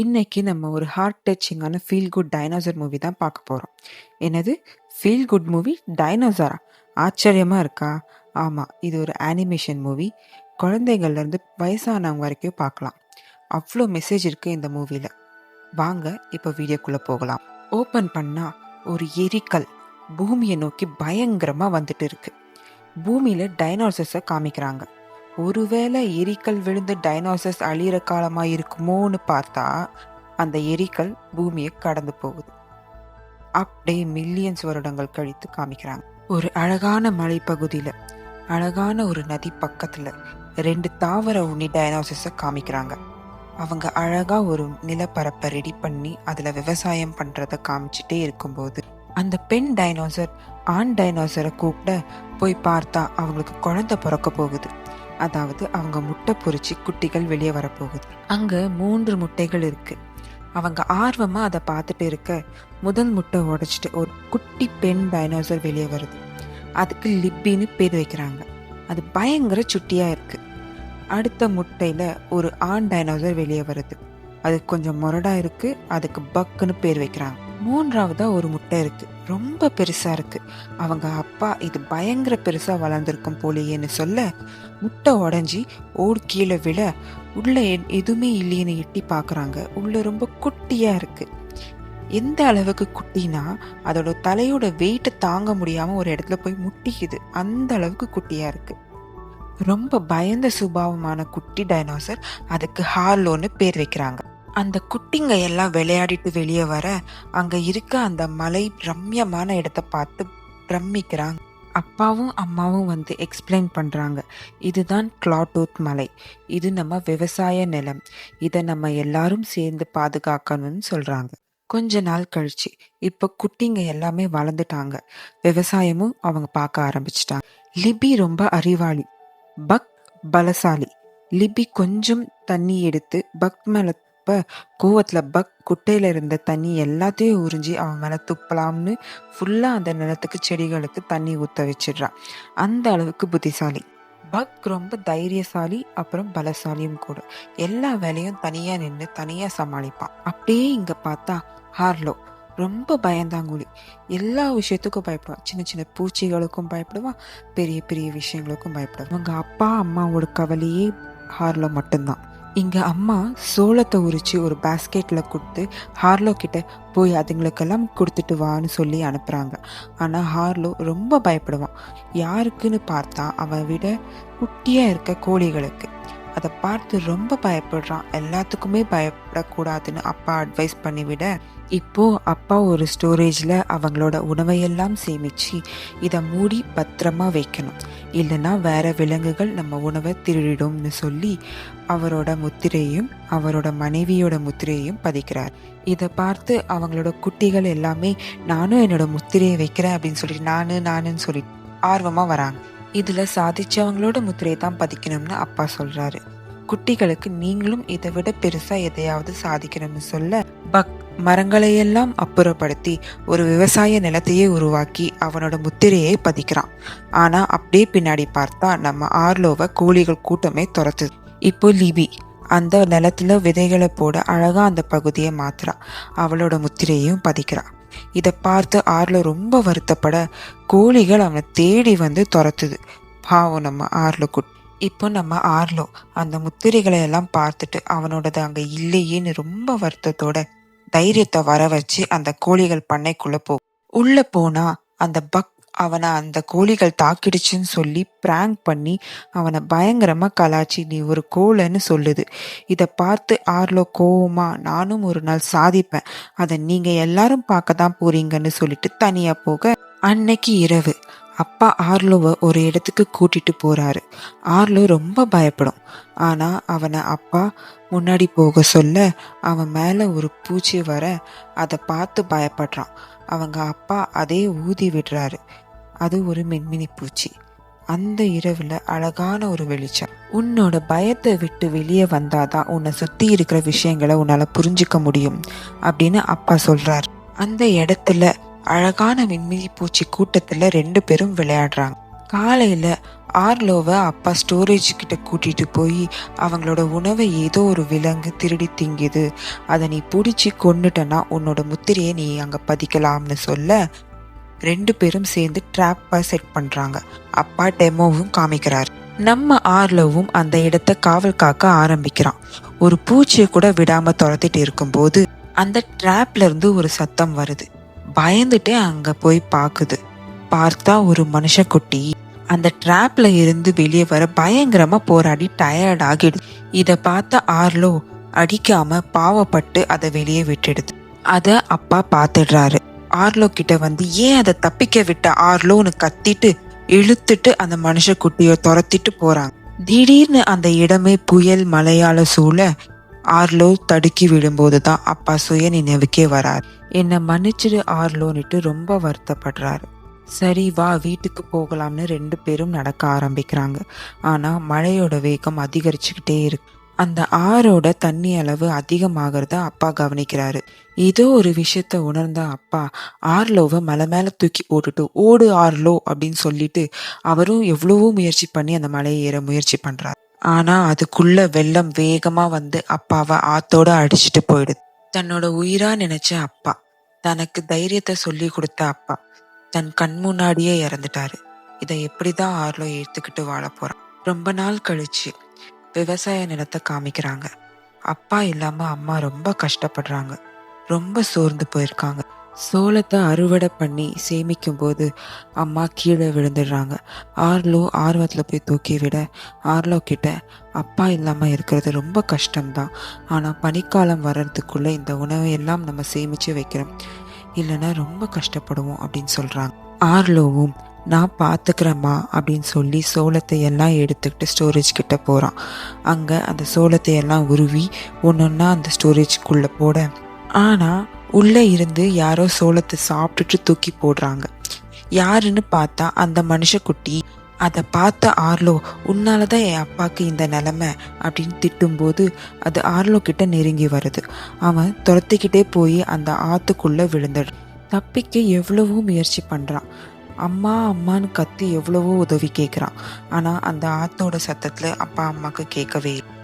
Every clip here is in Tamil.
இன்னைக்கு நம்ம ஒரு ஹார்ட் டச்சிங்கான ஃபீல் குட் டைனோசர் மூவி தான் பார்க்க போகிறோம் என்னது? ஃபீல் குட் மூவி டைனோசரா ஆச்சரியமாக இருக்கா? ஆமாம் இது ஒரு அனிமேஷன் மூவி குழந்தைகள்லேருந்து வயசானவங்க வரைக்கும் பார்க்கலாம். அவ்வளோ மெசேஜ் இருக்குது இந்த மூவியில் வாங்க இப்போ வீடியோக்குள்ளே போகலாம். ஓப்பன் பண்ணால் ஒரு எரிக்கல் பூமியை நோக்கி பயங்கரமாக வந்துட்டு இருக்கு. பூமியில் டைனோசர்ஸை காமிக்கிறாங்க. ஒருவேளை எரிக்கல் விழுந்து டைனோசர்ஸ் அழியிற காலமா இருக்குமோன்னு பார்த்தா அந்த எரிக்கல் பூமியை கடந்து போகுது. அப்படியே மில்லியன்ஸ் வருடங்கள் கழித்து காமிக்கிறாங்க. ஒரு அழகான மலைப்பகுதியில் அழகான ஒரு நதி பக்கத்தில் ரெண்டு தாவர உண்ணி டைனோசர்ஸை காமிக்கிறாங்க. அவங்க அழகா ஒரு நிலப்பரப்பை ரெடி பண்ணி அதில் விவசாயம் பண்ணுறத காமிச்சிட்டே இருக்கும்போது அந்த பெண் டைனோசர் ஆண் டைனோசரை கூப்பிட போய் பார்த்தா அவங்களுக்கு குழந்தை பிறக்க போகுது. அதாவது அவங்க முட்டை பொறிச்சு குட்டிகள் வெளியே வரப்போகுது. அங்க மூன்று முட்டைகள் இருக்கு. அவங்க ஆர்வமா அதை பார்த்துட்டு இருக்க முதல் முட்டை உடைச்சிட்டு ஒரு குட்டி பெண் டைனோசர் வெளியே வருது. அதுக்கு லிப்பின்னு பேர் வைக்கிறாங்க. அது பயங்கர சுட்டியா இருக்கு. அடுத்த முட்டையில ஒரு ஆண் டைனோசர் வெளியே வருது. அது கொஞ்சம் முரடா இருக்கு. அதுக்கு பக்குன்னு பேர் வைக்கிறாங்க. மூன்றாவதா ஒரு முட்டை இருக்கு. ரொம்ப பெருசா இருக்கு. அவங்க அப்பா இது பயங்கர பெருசா வளர்ந்துருக்கும் போலியேன்னு சொல்ல முட்டை உடஞ்சி ஓடு கீழே விழ உள்ள எதுவுமே இல்லையேன்னு எட்டி பாக்குறாங்க. உள்ள ரொம்ப குட்டியா இருக்கு. எந்த அளவுக்கு குட்டினா அதோட தலையோட வெயிட்டை தாங்க முடியாம ஒரு இடத்துல போய் முட்டிக்குது. அந்த அளவுக்கு குட்டியா இருக்கு. ரொம்ப பயந்த சுபாவமான குட்டி டைனோசர் அதுக்கு ஹார்லோன்னு பேர் வைக்கிறாங்க. அந்த குட்டிங்க எல்லாம் விளையாடிட்டு வெளியே வர அங்க இருக்க அந்த மலை ரம்யமான இடத்த பார்த்து பிரமிக்கிறாங்க. அப்பாவும் அம்மாவும் வந்து எக்ஸ்பிளைன் பண்றாங்க. இதுதான் கிளாட்டூத் மலை. இது நம்ம விவசாய நிலம். இதை நம்ம எல்லாரும் சேர்ந்து பாதுகாக்கணும்னு சொல்றாங்க. கொஞ்ச நாள் கழிச்சு இப்ப குட்டிங்க எல்லாமே வளர்ந்துட்டாங்க. விவசாயமும் அவங்க பார்க்க ஆரம்பிச்சிட்டாங்க. லிபி ரொம்ப அறிவாளி. பக் பலசாலி. லிபி கொஞ்சம் தண்ணி எடுத்து பக் மேலே அப்ப கோவத்துல பக் குட்டையில இருந்த தண்ணி எல்லாத்தையும் உறிஞ்சி அவன் மேல துப்பலாம்னு ஃபுல்லா அந்த நிலத்துக்கு செடிகளுக்கு தண்ணி ஊத்த வச்சிடுறான். அந்த அளவுக்கு புத்திசாலி. பக் ரொம்ப தைரியசாலி அப்புறம் பலசாலியும் கூட. எல்லா வேலையும் தனியா நின்று தனியா சமாளிப்பான். அப்படியே இங்க பார்த்தா ஹார்லோ. ரொம்ப பயந்தாங்குழி எல்லா விஷயத்துக்கும் பயப்படுவான். சின்ன சின்ன பூச்சிகளுக்கும் பயப்படுவான். பெரிய பெரிய விஷயங்களுக்கும் பயப்படுவான். அவங்க அப்பா அம்மாவோட கவலையே ஹார்லோ மட்டும்தான். இங்கே அம்மா சோளத்தை உரித்து ஒரு பேஸ்கெட்டில் கொடுத்து ஹார்லோ கிட்ட போய் அதுங்களுக்கெல்லாம் கொடுத்துட்டு வான்னு சொல்லி அனுப்புகிறாங்க ஆனால் ஹார்லோ ரொம்ப பயப்படுவான். யாருக்குன்னு பார்த்தா அவன் விட குட்டியாக இருக்க கோழிகளுக்கு. அதை பார்த்து ரொம்ப பயப்படுறான். எல்லாத்துக்குமே பயப்படக்கூடாதுன்னு அப்பா அட்வைஸ் பண்ணிவிட. இப்போ அப்பா ஒரு ஸ்டோரேஜில் அவங்களோட உணவையெல்லாம் சேமிச்சு இதை மூடி பத்திரமா வைக்கணும். இல்லைன்னா வேற விலங்குகள் நம்ம உணவை திருடிடும்னு சொல்லி அவரோட முத்திரையும் அவரோட மனைவியோட முத்திரையும் பதிக்கிறார். இதை பார்த்து அவங்களோட குட்டிகள் எல்லாமே நானும் என்னோட முத்திரையை வைக்கிறேன் அப்படின்னு சொல்லிட்டு நானு நானுன்னு சொல்லிட்டு ஆர்வமாக வராங்க. இதில் சாதிச்சவங்களோட முத்திரையை தான் பதிக்கணும்னு அப்பா சொல்கிறாரு குட்டிகளுக்கு நீங்களும் இதை விட பெருசாக எதையாவது சாதிக்கணும்னு சொல்ல பக் மரங்களையெல்லாம் அப்புறப்படுத்தி ஒரு விவசாய நிலத்தையே உருவாக்கி அவனோட முத்திரையை பதிக்கிறான். ஆனால் அப்படியே பின்னாடி பார்த்தா நம்ம ஆர்லோவை கூலிகள் கூட்டமே துரத்துது இப்போ லிபி அந்த நிலத்துல விதைகளை போட அழகாக அந்த பகுதியை மாத்துறா. அவளோட முத்திரையும் பதிக்கிறான் இதை பார்த்து ஆர்ல ரொம்ப வருத்தப்பட கோழிகள் அவனை தேடி வந்து துரத்துது. பாவம் நம்ம ஆர்ல குட் இப்போ நம்ம ஆர்லோ அந்த முத்திரைகளை எல்லாம் பார்த்துட்டு அவனோடது அங்கே இல்லையேன்னு ரொம்ப வருத்தத்தோட தைரியத்தை வர வச்சு அந்த கோழிகள் பண்ணைக்குள்ள போ உள்ள போனா அந்த பக் அவனை அந்த கோழிகள் தாக்கிடுச்சுன்னு சொல்லி பிராங்க் பண்ணி அவனை பயங்கரமாக கலாச்சி நீ ஒரு கோலன்னு சொல்லுது. இதை பார்த்து ஆர்லோ கோவமாக நானும் ஒரு நாள் சாதிப்பேன். அதை நீங்கள் எல்லாரும் பார்க்க தான் போறீங்கன்னு சொல்லிட்டு தனியாக போக அன்னைக்கு இரவு. அப்பா ஆர்லோவை ஒரு இடத்துக்கு கூட்டிட்டு போறாரு. ஆர்லோ ரொம்ப பயப்படும். ஆனா அவனை அப்பா முன்னாடி போக சொல்ல அவன் மேல ஒரு பூச்சி வர அதை பார்த்து பயப்படுறான். அவங்க அப்பா அதே ஊதி விடுறாரு. அது ஒரு மென்மினி பூச்சி. அந்த இரவில் அழகான ஒரு வெளிச்சம். உன்னோட பயத்தை விட்டு வெளியே வந்தாதான் உன்னை சுத்தி இருக்கிற விஷயங்களை உன்னால புரிஞ்சுக்க முடியும் அப்படின்னு அப்பா சொல்றாரு. அந்த இடத்துல அழகான மின்மினி பூச்சி கூட்டத்துல ரெண்டு பேரும் விளையாடுறாங்க. காலையில ஆர்லோவை அப்பா ஸ்டோரேஜ் கிட்ட கூட்டிட்டு போய் அவங்களோட உணவை ஏதோ ஒரு விலங்கு திருடி திங்குது. அதை நீ பிடிச்சி கொண்டுட்டனா உன்னோட முத்திரையை நீ அங்கே பதிக்கலாம்னு சொல்ல ரெண்டு பேரும் சேர்ந்து ட்ராப்பை செட் பண்ணுறாங்க அப்பா டெமோவும் காமிக்கிறார். நம்ம ஆர்லவும் அந்த இடத்த காவல் காக்க ஆரம்பிக்கிறான். ஒரு பூச்சியை கூட விடாம துரத்திட்டு இருக்கும்போது அந்த ட்ராப்ல இருந்து ஒரு சத்தம் வருது. பயந்துட்டே அங்க போய் பாக்குது. பார்த்தா ஒரு மனுஷக்குட்டி அந்த ட்ராப்ல இருந்து வெளியே வர பயங்கரமா போராடி டயர்ட் ஆகிடுது. இத பார்த்த ஆர்லோ அடிக்காம பாவப்பட்டு அதை வெளியே விட்டுடுது. அத அப்பா பாத்துடுறாரு ஆர்லோ கிட்ட வந்து ஏன் அதை தப்பிக்க விட்ட ஆர்லோன்னு கத்திட்டு இழுத்துட்டு அந்த மனுஷ குட்டியை துரத்திட்டு போறாங்க? திடீர்னு அந்த இடமே புயல் மலையால சூழ ஆர்லோ தடுக்கி விழும்போது தான் அப்பா சுய நினைவுக்கே வரார். என்னை மன்னிச்சிடு ஆர்லோன்னுட்டு ரொம்ப வருத்தப்படுறாரு. சரி வா வீட்டுக்கு போகலாம்னு ரெண்டு பேரும் நடக்க ஆரம்பிக்கிறாங்க. ஆனா மழையோட வேகம் அதிகரிச்சுக்கிட்டே இருக்கு. அந்த ஆறோட தண்ணி அளவு அதிகமாகிறத அப்பா கவனிக்கிறாரு. ஏதோ ஒரு விஷயத்த உணர்ந்த அப்பா ஆர்லோவை மலை மேல தூக்கி போட்டுட்டு ஓடு ஆர்லோ அப்படின்னு சொல்லிட்டு அவரும் எவ்வளவோ முயற்சி பண்ணி அந்த மலையை ஏற முயற்சி பண்றாரு. ஆனா அதுக்குள்ள வெள்ளம் வேகமா வந்து அப்பாவை ஆத்தோட அடிச்சிட்டு போயிடுது. தன்னோட உயிரா நினைச்ச அப்பா தனக்கு தைரியத்தை சொல்லி கொடுத்த அப்பா தன் கண் முன்னாடியே இறந்துட்டாரு. இதை எப்படிதான் ஆர்லோ ஏத்துக்கிட்டு வாழ போறான்? ரொம்ப நாள் கழிச்சு விவசாய நிலத்தை காமிக்கிறாங்க. அப்பா இல்லாம அம்மா ரொம்ப கஷ்டப்படுறாங்க. ரொம்ப சோர்ந்து போயிருக்காங்க. சோளத்தை அறுவடை பண்ணி சேமிக்கும் போது அம்மா கீழே விழுந்துடுறாங்க. ஆர்லோ ஆர்வத்தில் போய் தூக்கி விட ஆர்லோ கிட்ட அப்பா இல்லாமல் இருக்கிறது ரொம்ப கஷ்டம்தான். ஆனால் பனிக்காலம் வர்றதுக்குள்ளே இந்த உணவை எல்லாம் நம்ம சேமித்து வைக்கிறோம். இல்லைன்னா ரொம்ப கஷ்டப்படுவோம் அப்படின்னு சொல்கிறாங்க ஆர்லோவும் நான் பார்த்துக்கிறேம்மா அப்படின்னு சொல்லி சோளத்தை எல்லாம் எடுத்துக்கிட்டு ஸ்டோரேஜ் கிட்ட போகிறான் அங்கே அந்த சோளத்தை எல்லாம் உருவி ஒன்று ஒன்றா அந்த ஸ்டோரேஜ்குள்ளே போட. ஆனால் உள்ளே இருந்து யாரோ சோளத்தை சாப்பிட்டுட்டு தூக்கி போடுறாங்க. யாருன்னு பார்த்தா அந்த மனுஷக்குட்டி அதை பார்த்த ஆர்லோ உன்னால தான் என் அப்பாவுக்கு இந்த நிலமை அப்படின்னு திட்டும்போது அது ஆர்லோ கிட்ட நெருங்கி வருது. அவன் துரத்திக்கிட்டே போய் அந்த ஆற்றுக்குள்ளே விழுந்துடும் தப்பிக்க எவ்வளவோ முயற்சி பண்ணுறான் அம்மா அம்மான்னு கத்தி எவ்வளவோ உதவி கேட்குறான் ஆனால் அந்த ஆத்தோட சத்தத்தில் அப்பா அம்மாவுக்கு கேட்கவே இல்லை.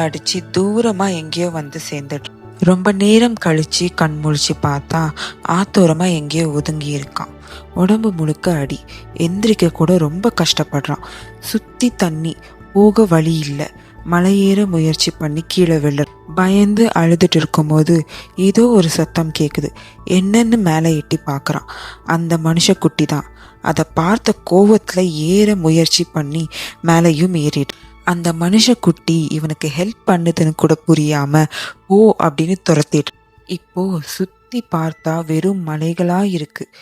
அடித்து தூரமாக எங்கேயோ வந்து சேர்ந்துட்டு ரொம்ப நேரம் கழித்து கண் முழிச்சு பார்த்தா ஆத்தோரமாக எங்கேயோ ஒதுங்கி இருக்கான். உடம்பு முழுக்க அடி. எந்திரிக்க கூட ரொம்ப கஷ்டப்படுறான். சுற்றி தண்ணி. போக வழி இல்லை. மலையேற முயற்சி பண்ணி கீழே விழு. பயந்து அழுதுட்டு இருக்கும்போது ஏதோ ஒரு சத்தம் கேட்குது என்னன்னு மேலே எட்டி பார்க்குறான் அந்த மனுஷக்குட்டி தான் அதை பார்த்த கோவத்தில் ஏற முயற்சி பண்ணி மேலேயும் ஏறிடு அந்த மனுஷக்குட்டி இவனுக்கு ஹெல்ப் பண்ணுதுன்னு கூட புரியாமல் ஓ அப்படின்னு துரத்திட்டு. இப்போது சுத்தி பார்த்தா வெறும் மலைகளாக இருக்குது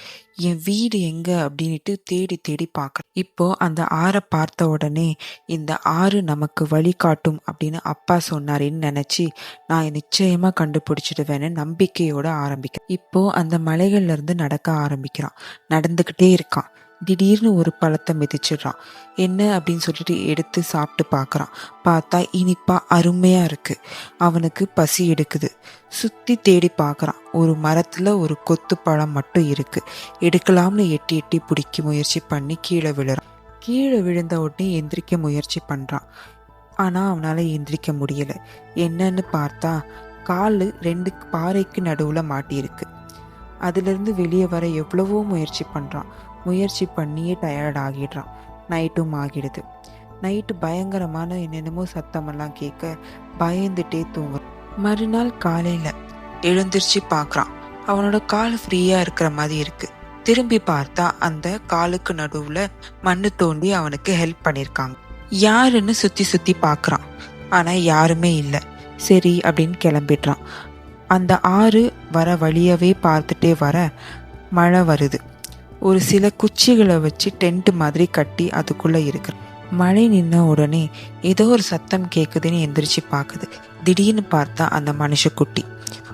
என் வீடு எங்க அப்படின்ட்டு தேடி தேடி பார்க்குறேன். இப்போ அந்த ஆறை பார்த்த உடனே இந்த ஆறு நமக்கு வழிகாட்டும் அப்படின்னு அப்பா சொன்னாருன்னு நினச்சி நான் நிச்சயமாக கண்டுபிடிச்சிடுவேன்னு நம்பிக்கையோடு ஆரம்பிக்கிறேன். இப்போ அந்த மலைகள்லேருந்து நடக்க ஆரம்பிக்கிறான். நடந்துக்கிட்டே இருக்கான். திடீர்னு ஒரு பழத்தை மிதிச்சிடுறான். என்ன? அப்படின்னு சொல்லிட்டு எடுத்து சாப்பிட்டு பார்க்குறான். பார்த்தா இனிப்பா அருமையாக இருக்குது அவனுக்கு பசி எடுக்குது. சுற்றி தேடி பார்க்குறான். ஒரு மரத்தில் ஒரு கொத்து பழம் மட்டும் இருக்குது எடுக்கலாம்னு எட்டி எட்டி பிடிக்க முயற்சி பண்ணி கீழே விழுறான். கீழே விழுந்த உடனே எந்திரிக்க முயற்சி பண்ணுறான் ஆனால் அவனால் எந்திரிக்க முடியலை. என்னன்னு பார்த்தா கால் ரெண்டு பாறைக்கு நடுவில் மாட்டியிருக்கு. அதுலேருந்து வெளியே வர எவ்வளவோ முயற்சி பண்ணுறான் முயற்சி பண்ணியே டயர்ட் ஆகிடுறான். நைட்டும் ஆகிடுது. நைட்டு பயங்கரமான என்னென்னமோ சத்தமெல்லாம் கேட்க பயந்துட்டே தூங்குறான். மறுநாள் காலையில் எழுந்திருச்சு பார்க்குறான். அவனோட கால் ஃப்ரீயாக இருக்கிற மாதிரி இருக்குது திரும்பி பார்த்தா அந்த காலுக்கு நடுவில் மண்ணு தோண்டி அவனுக்கு ஹெல்ப் பண்ணியிருக்காங்க. யாருன்னு சுற்றி சுற்றி பார்க்குறான். ஆனால் யாருமே இல்லை. சரி அப்படின்னு கிளம்பிடுறான். அந்த ஆறு வர வழியவே பார்த்துட்டே வர மழை வருது. ஒரு சில குச்சிகளை வச்சு டென்ட் மாதிரி கட்டி அதுக்குள்ளே இருக்கு. மழை நின்ன உடனே ஏதோ ஒரு சத்தம் கேட்குதுன்னு எந்திரிச்சு பார்க்குது திடீர்னு பார்த்தா அந்த மனுஷக்குட்டி.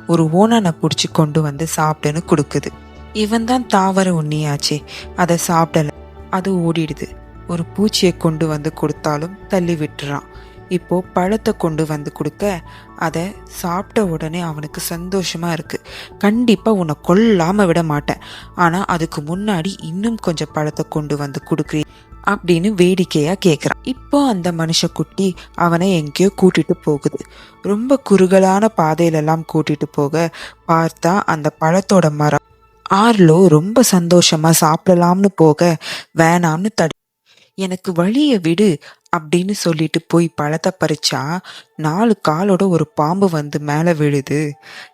ஒரு ஓனானை பிடிச்சி கொண்டு வந்து சாப்பிடுன்னு கொடுக்குது. இவன் தான் தாவர உண்ணியாச்சே. அதை சாப்பிடல. அது ஓடிடுது. ஒரு பூச்சியை கொண்டு வந்து கொடுத்தாலும் தள்ளி விட்டுறான். இப்போ பழத்தை கொண்டு வந்து கொடுக்க அதை சாப்பிட்ட உடனே அவனுக்கு சந்தோஷமா இருக்கு. கண்டிப்பா உன்னை கொல்லாம விட மாட்டேன். ஆனா அதுக்கு முன்னாடி இன்னும் கொஞ்சம் பழத்தை கொண்டு வந்து கொடுக்குறேன் அப்படின்னு வேடிக்கையா கேக்குறான். இப்போ அந்த மனுஷக்குட்டி அவனை எங்கேயோ கூட்டிட்டு போகுது. ரொம்ப குறுகலான பாதையிலெல்லாம் கூட்டிகிட்டு கூட்டிட்டு போக பார்த்தா அந்த பழத்தோட மரம். ஆர்லோ ரொம்ப சந்தோஷமா சாப்பிடலாம்னு போக வேணாம்னு தடு எனக்கு வழிய விடு அப்படின்னு சொல்லிட்டு போய் பழத்தை பறிச்சா நாலு காலோட ஒரு பாம்பு வந்து மேலே விழுது.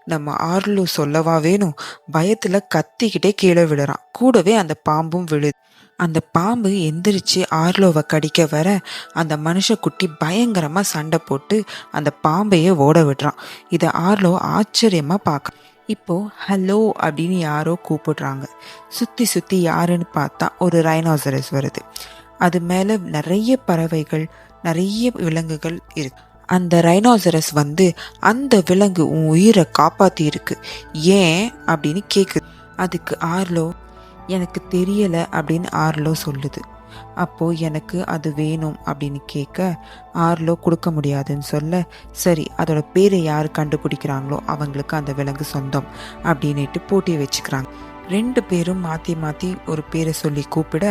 நம்ம ஆர்லோ சொல்லவா வேணும்? பயத்துல கத்திக்கிட்டே கீழே விழுறான். கூடவே அந்த பாம்பும் விழுது. அந்த பாம்பு எந்திரிச்சு ஆர்லோவை கடிக்க வர அந்த மனுஷக்குட்டி பயங்கரமா சண்டை போட்டு அந்த பாம்பையே ஓட விடுறான். இதை ஆர்லோ ஆச்சரியமா பார்க்க இப்போ ஹலோ அப்படின்னு யாரோ கூப்பிடுறாங்க. சுத்தி சுத்தி யாருன்னு பார்த்தா ஒரு ரைனோசரஸ் வருது. அது மேலே நிறைய பறவைகள் நிறைய விலங்குகள் இருக்கு. அந்த ரைனோசரஸ் வந்து அந்த விலங்கு உன் உயிரை காப்பாற்றி இருக்கு ஏன்? அப்படின்னு கேட்குது அதுக்கு ஆர்லோ எனக்கு தெரியலை அப்படின்னு ஆர்லோ சொல்லுது. அப்போது எனக்கு அது வேணும் அப்படின்னு கேட்க ஆர்லோ கொடுக்க முடியாதுன்னு சொல்ல சரி அதோட பேரை யார் கண்டுபிடிக்கிறாங்களோ அவங்களுக்கு அந்த விலங்கு சொந்தம் அப்படின்னுட்டு போட்டி வச்சுக்கிறாங்க. ரெண்டு பேரும் மாற்றி மாற்றி ஒரு பேரை சொல்லி கூப்பிட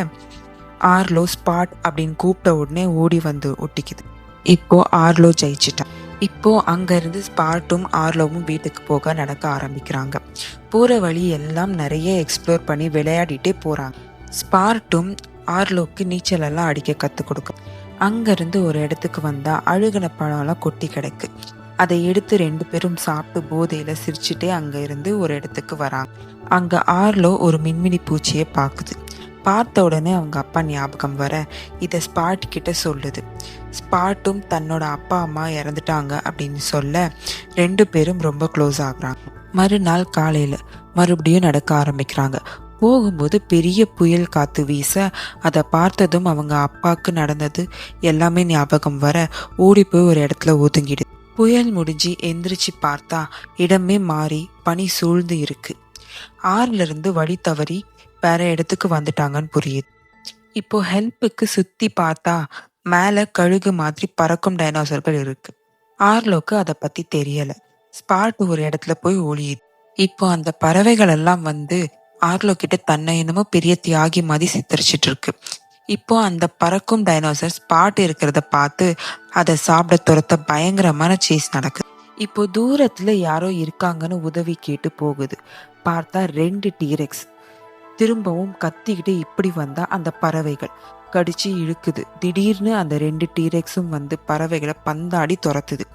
ஆர்லோ ஸ்பாட் அப்படின்னு கூப்பிட்ட உடனே ஓடி வந்து ஒட்டிக்குது. இப்போ ஆர்லோ ஜெயிச்சிட்டான் இப்போ அங்கேருந்து ஸ்பாட்டும் ஆர்லோவும் வீட்டுக்கு போக நடக்க ஆரம்பிக்கிறாங்க. போகிற வழி எல்லாம் நிறைய எக்ஸ்ப்ளோர் பண்ணி விளையாடிட்டே போகிறாங்க ஸ்பார்ட்டும் ஆர்லோக்கு நீச்சலெல்லாம் அடிக்க கற்றுக் கொடுக்கும். அங்கேருந்து ஒரு இடத்துக்கு வந்தால் அழுகின பழம்லாம் கொட்டி கிடக்கு. அதை எடுத்து ரெண்டு பேரும் சாப்பிட்டு போதையில் சிரிச்சுட்டே அங்கே இருந்து ஒரு இடத்துக்கு வராங்க. அங்கே ஆர்லோ ஒரு மின்மினி பூச்சியை பார்க்குது. பார்த்த உடனே அவங்க அப்பா ஞாபகம் வர இதை ஸ்பாட் கிட்ட சொல்லுது. ஸ்பாட்டும் தன்னோட அப்பா அம்மா இறந்துட்டாங்க அப்படின்னு சொல்ல ரெண்டு பேரும் ரொம்ப க்ளோஸ் ஆகுறாங்க. மறுநாள் காலையில மறுபடியும் நடக்க ஆரம்பிக்கிறாங்க. போகும்போது பெரிய புயல் காத்து வீச அதை பார்த்ததும் அவங்க அப்பாவுக்கு நடந்தது எல்லாமே ஞாபகம் வர ஓடி போய் ஒரு இடத்துல ஒதுங்கிடுது. புயல் முடிஞ்சு எந்திரிச்சு பார்த்தா இடமே மாறி பனி சூழ்ந்து இருக்கு. ஆறுலருந்து வழி தவறி வேற இடத்துக்கு வந்துட்டாங்கன்னு புரியுது. இப்போ ஹெல்ப்புக்கு சுத்தி பார்த்தா மேல கழுகு மாதிரி பறக்கும் டைனோசர்கள் இருக்கு. ஆர்லோக்கு அதை பத்தி தெரியல. ஸ்பாட் ஒரு இடத்துல போய் ஒளியுது. இப்போ அந்த பறவைகள் எல்லாம் வந்து ஆர்லோ கிட்ட தன்னை என்னமோ பெரிய தியாகி மாதிரி சித்தரிச்சிட்டு இருக்கு. இப்போ அந்த பறக்கும் டைனோசர் ஸ்பாட் இருக்கிறத பார்த்து அதை சாப்பிட துரத்த பயங்கரமான சேஸ் நடக்குது. இப்போ தூரத்துல யாரோ இருக்காங்கன்னு உதவி கேட்டு போகுது. பார்த்தா ரெண்டு டீரெக்ஸ் திரும்பவும் கத்திக்கிட்டு இப்படி வந்தா அந்த பறவைகள். கடிச்சு இழுக்குது. திடீர்னு அந்த ரெண்டு டீரெக்ஸும் வந்து பறவைகளை பந்தாடி துரத்துது.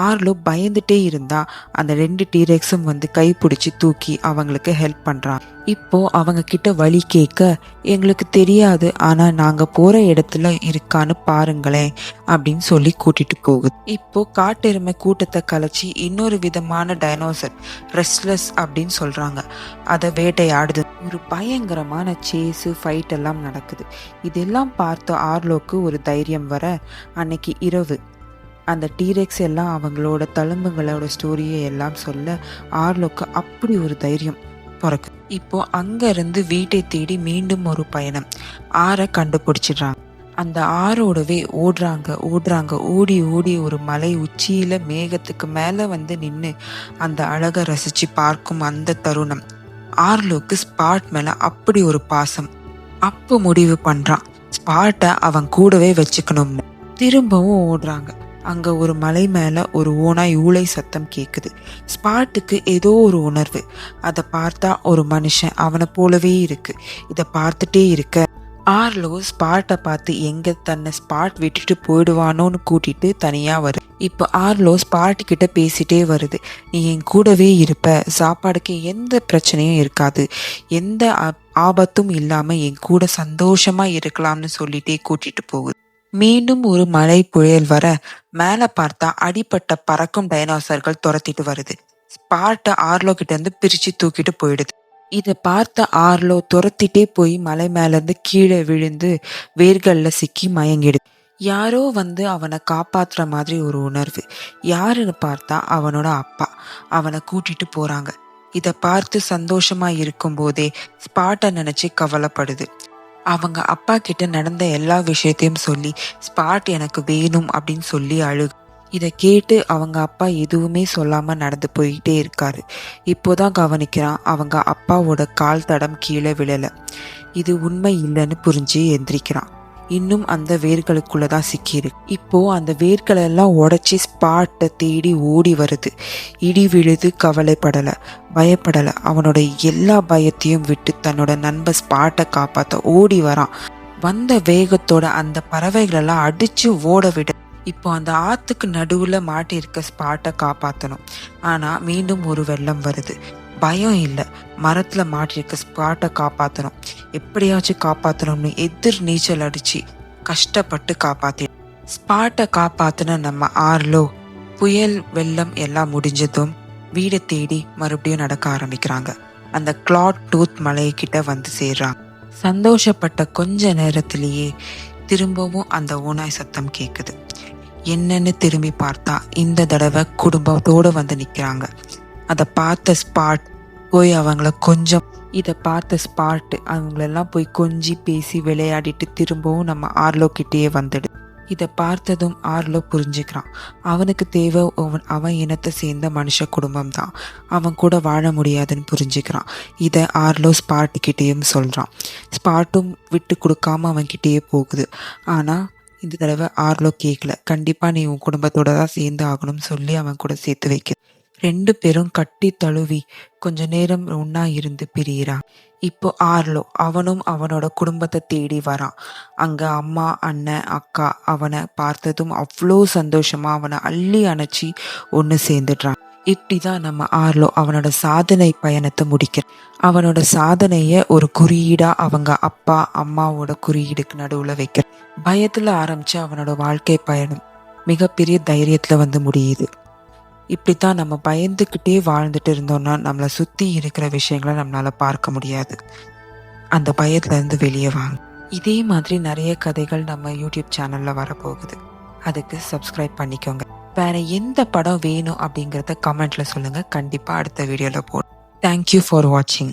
ஆர்லோ பயந்துட்டே இருந்தா அந்த ரெண்டு டீரெக்ஸும் வந்து கைப்பிடிச்சி தூக்கி அவங்களுக்கு ஹெல்ப் பண்றான். இப்போ அவங்க கிட்ட வழி கேட்க எங்களுக்கு தெரியாது ஆனா நாங்க போற இடத்துல இருக்கான்னு பாருங்களேன் அப்படின்னு சொல்லி கூட்டிட்டு போகுது. இப்போ காட்டெருமை கூட்டத்தை கலைச்சி இன்னொரு விதமான டைனோசர் ரெஸ்ட்லெஸ் அப்படின்னு சொல்றாங்க. அதை வேட்டையாடுது. ஒரு பயங்கரமான சேஸு ஃபைட் எல்லாம் நடக்குது. இதெல்லாம் பார்த்த ஆர்லோக்கு ஒரு தைரியம் வர அன்னைக்கு இரவு. அந்த டீரெக்ஸ் எல்லாம் அவங்களோட தழும்புங்களோட ஸ்டோரியை எல்லாம் சொல்ல ஆர்லோக்கு அப்படி ஒரு தைரியம் பிறக்கு. இப்போ அங்கேருந்து வீட்டை தேடி மீண்டும் ஒரு பயணம். ஆறை கண்டுபிடிச்சிடுறாங்க. அந்த ஆறோடவே ஓடுறாங்க ஓடுறாங்க. ஓடி ஓடி ஒரு மலை உச்சியில் மேகத்துக்கு மேலே வந்து நின்று அந்த அழகை ரசித்து பார்க்கும் அந்த தருணம். ஆர்லோக்கு ஸ்பாட் மேலே அப்படி ஒரு பாசம். அப்போ முடிவு பண்ணுறான் ஸ்பாட்டை அவன் கூடவே வச்சுக்கணும்னு. திரும்பவும் ஓடுறாங்க. அங்கே ஒரு மலை மேலே ஒரு ஓனாய் ஊளை சத்தம் கேட்குது ஸ்பாட்டுக்கு ஏதோ ஒரு உணர்வு. அதை பார்த்தா ஒரு மனுஷன் அவனை போலவே இருக்கு. இதை பார்த்துட்டே இருக்க. ஆர்லோ ஸ்பாட்டை பார்த்து எங்க தன்னை ஸ்பாட் விட்டுட்டு போயிடுவானோன்னு கூட்டிட்டு தனியாக வருது இப்போ ஆர்லோ ஸ்பாட் கிட்ட பேசிட்டே வருது. நீ என் கூடவே இருப்ப. சாப்பாடுக்கு எந்த பிரச்சனையும் இருக்காது. எந்த ஆபத்தும் இல்லாமல் என் கூட சந்தோஷமாக இருக்கலாம்னு சொல்லிட்டே கூட்டிட்டு போகுது. மீண்டும் ஒரு மழை புயல் வர மேல பார்த்தா அடிப்பட்ட பறக்கும் டைனோசர்கள் துரத்திட்டு வருது. ஸ்பாட்ட ஆர்லோ கிட்ட இருந்து பிரிச்சு தூக்கிட்டு போயிடுது. இத பார்த்த ஆர்லோ துரத்திட்டே போய் மலை மேல இருந்து கீழே விழுந்து வேர்கள்ல சிக்கி மயங்கிடுது. யாரோ வந்து அவனை காப்பாத்துற மாதிரி ஒரு உணர்வு. யாருன்னு பார்த்தா அவனோட அப்பா. அவனை கூட்டிட்டு போறாங்க. இத பார்த்து சந்தோஷமா இருக்கும் போதே ஸ்பாட்டை நினைச்சு கவலைப்படுது. அவங்க அப்பா கிட்ட நடந்த எல்லா விஷயத்தையும் சொல்லி ஸ்பாட் எனக்கு வேணும் அப்படின்னு சொல்லி அழு. இதை கேட்டு அவங்க அப்பா எதுவுமே சொல்லாமல் நடந்து போயிட்டே இருக்காரு. இப்போதான் கவனிக்கிறான் அவங்க அப்பாவோட கால் தடம் கீழே விழலை. இது உண்மை இல்லைன்னு புரிஞ்சு எந்திரிக்கிறான். இன்னும் அந்த வேர்களுக்குள்ள தான் சிக்கியிருக்கு. இப்போ அந்த வேர்களை எல்லாம் உடச்சி ஸ்பாட்டை தேடி ஓடி வருது. இடி விழுது கவலைப்படலை பயப்படலை. அவனோட எல்லா பயத்தையும் விட்டு தன்னோட நண்பர் ஸ்பாட்டை காப்பாற்ற ஓடி வரான். வந்த வேகத்தோட அந்த பறவைகளெல்லாம் அடிச்சு ஓட விட இப்போ அந்த ஆத்துக்கு நடுவுல மாட்டி இருக்க ஸ்பாட்டை காப்பாத்தணும். ஆனா மீண்டும் ஒரு வெள்ளம் வருது. பயம் இல்லை. மரத்தில் மாட்டியிருக்க ஸ்பாட்டை காப்பாற்றணும் எப்படியாச்சும் காப்பாற்றணும்னு எதிர் நீச்சல் அடிச்சு கஷ்டப்பட்டு காப்பாற்றி ஸ்பாட்டை காப்பாற்றின நம்ம ஆர்லோ புயல் வெள்ளம் எல்லாம் முடிஞ்சதும் வீடை தேடி மறுபடியும் நடக்க ஆரம்பிக்கிறாங்க. அந்த கிளாட் டூத் மலைக்கிட்ட வந்து சேர்றாங்க. சந்தோஷப்பட்ட கொஞ்ச நேரத்திலேயே திரும்பவும் அந்த ஓனாய் சத்தம் கேட்குது என்னன்னு திரும்பி பார்த்தா இந்த தடவை குடும்பத்தோடு வந்து நிற்கிறாங்க அதை பார்த்த ஸ்பாட் போய் அவங்கள கொஞ்சம் இதை பார்த்த ஸ்பாட் அவங்களெல்லாம் போய் கொஞ்சி பேசி விளையாடிட்டு திரும்பவும் நம்ம ஆர்லோ கிட்டேயே வந்துடு. இதை பார்த்ததும் ஆர்லோ புரிஞ்சுக்கிறான். அவனுக்கு தேவை அவன் அவன் இனத்தை சேர்ந்த மனுஷ குடும்பம் தான். அவன் கூட வாழ முடியாதுன்னு புரிஞ்சுக்கிறான். இதை ஆர்லோ ஸ்பாட் கிட்டேயும் சொல்கிறான் ஸ்பாட்டும் விட்டு கொடுக்காம அவன் கிட்டேயே போகுது. ஆனால் இந்த தடவை ஆர்லோ கேட்கல கண்டிப்பாக நீ உன் குடும்பத்தோட தான் சேர்ந்து ஆகணும்னு சொல்லி அவன் கூட சேர்த்து வைக்க ரெண்டு பேரும் கட்டி தழுவி கொஞ்ச நேரம் ஒன்னா இருந்து பிரியறான் இப்போ ஆர்லோ அவனும் அவனோட குடும்பத்தை தேடி வரான் அங்க அம்மா அண்ணன் அக்கா அவனை பார்த்ததும் அவ்வளோ சந்தோஷமா அவனை அள்ளி அணைச்சி ஒன்று சேர்ந்துடுறான் இப்படிதான் நம்ம ஆர்லோ அவனோட சாதனை பயணத்தை முடிக்கிறான் அவனோட சாதனைய ஒரு குறியீடா அவங்க அப்பா அம்மாவோட குறியீடுக்கு நடுவுல வைக்கிற பயத்துல ஆரம்பித்து அவனோட வாழ்க்கை பயணம் மிகப்பெரிய தைரியத்துல வந்து முடியுது. இப்படித்தான் நம்ம பயந்துக்கிட்டே வாழ்ந்துட்டு இருந்தோம்னா நம்மளை சுத்தி இருக்கிற விஷயங்களை நம்மளால பார்க்க முடியாது. அந்த பயத்துல இருந்து வெளியே வாங்க. இதே மாதிரி நிறைய கதைகள் நம்ம யூடியூப் சேனல்ல வரப்போகுது. அதுக்கு சப்ஸ்கிரைப் பண்ணிக்கோங்க. வேற எந்த படம் வேணும் அப்படிங்கறத கமெண்ட்ல சொல்லுங்க. கண்டிப்பா அடுத்த வீடியோல போடும் தேங்க்யூ ஃபார் வாட்சிங்